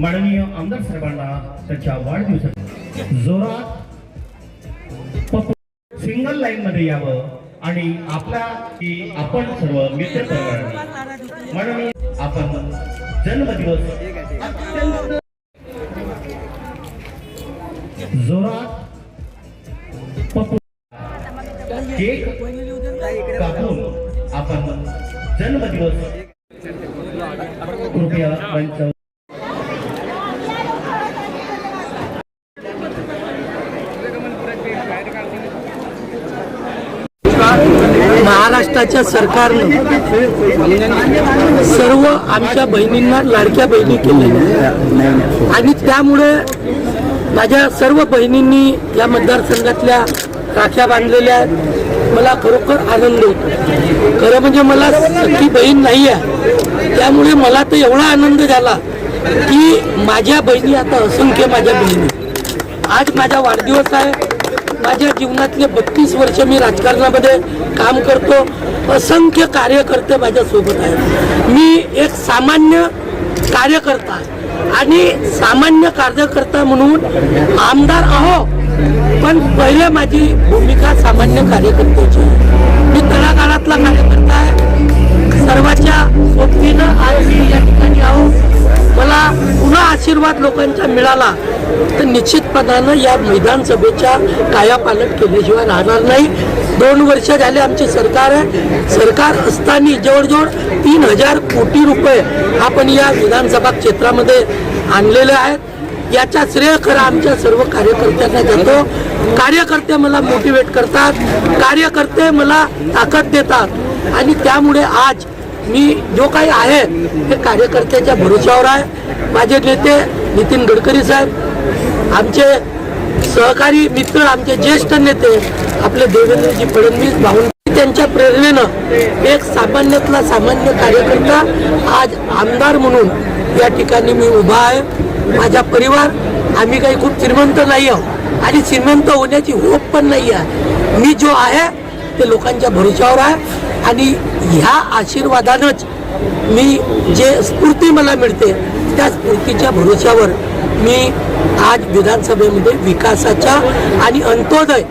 माननीय आमदार साहेबांना त्यांच्या वाढदिवसाच्या जोरात पप्पू सिंगल लाईन मध्ये यावं आणि आपला की आपण सर्व मित्र परिवाराने. माननीय आपण जन्मदिवस अत्यंत जोरात पप्पू केक कापून आपण जन्मदिवस. कृपया मंच भारताच्या सरकारनं सर्व आमच्या बहिणींना लाडक्या बहिणी केलेल्या आणि त्यामुळे माझ्या सर्व बहिणींनी या मतदारसंघातल्या राख्या बांधलेल्या आहेत. मला खरोखर आनंद होतो. खरं म्हणजे मला सख्खी बहीण नाही आहे. त्यामुळे मला तर एवढा आनंद झाला की माझ्या बहिणी आता असंख्य माझ्या बहिणी आज माझा वाढदिवस आहे. माझ्या जीवनातले बत्तीस वर्ष मी राजकारणामध्ये काम करतो. असंख्य कार्यकर्ते माझ्यासोबत आहेत. मी एक सामान्य कार्यकर्ता आणि सामान्य कार्यकर्ता म्हणून आमदार आहो. पण पहिले माझी भूमिका सामान्य कार्यकर्त्याची आहे. मी तळागाळातला आशीर्वाद लोकांचा मिळाला तर निश्चितपणानं या विधानसभेच्या कायापालट केल्याशिवाय राहणार नाही. दोन वर्ष झाले आमचे सरकार आहे. सरकार असताना जवळजवळ तीन हजार कोटी रुपये आपण या विधानसभा क्षेत्रामध्ये आणलेले आहेत. याचा श्रेय खरा आमच्या सर्व कार्यकर्त्यांना जातो. कार्यकर्ते मला मोटिवेट करतात. कार्यकर्ते मला ताकद देतात. आणि त्यामुळे आज मी जो काही आहे हे कार्यकर्त्याच्या भरोशावर आहे. माझे नेते नितीन गडकरी साहेब आमचे सहकारी मित्र आमचे ज्येष्ठ नेते आपले देवेंद्रजी फडणवीस भाऊन त्यांच्या प्रेरणेनं एक सामान्यातला सामान्य कार्यकर्ता आज आमदार म्हणून या ठिकाणी मी उभा आहे. माझा परिवार आम्ही काही खूप श्रीमंत नाही आहोत आणि श्रीमंत होण्याची होप पण नाही आहे. मी जो आहे ते लोकांच्या भरोशावर आहे आणि ह्या आशीर्वादानंच मी जे स्फूर्ती मला मिळते त्या स्फूर्तीच्या भरोश्यावर मी आज विधानसभेमध्ये विकासाच्या आणि अंत्योदय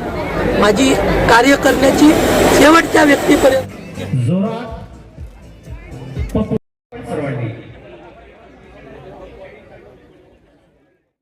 माझी कार्य करण्याची शेवटच्या व्यक्तीपर्यंत जोरात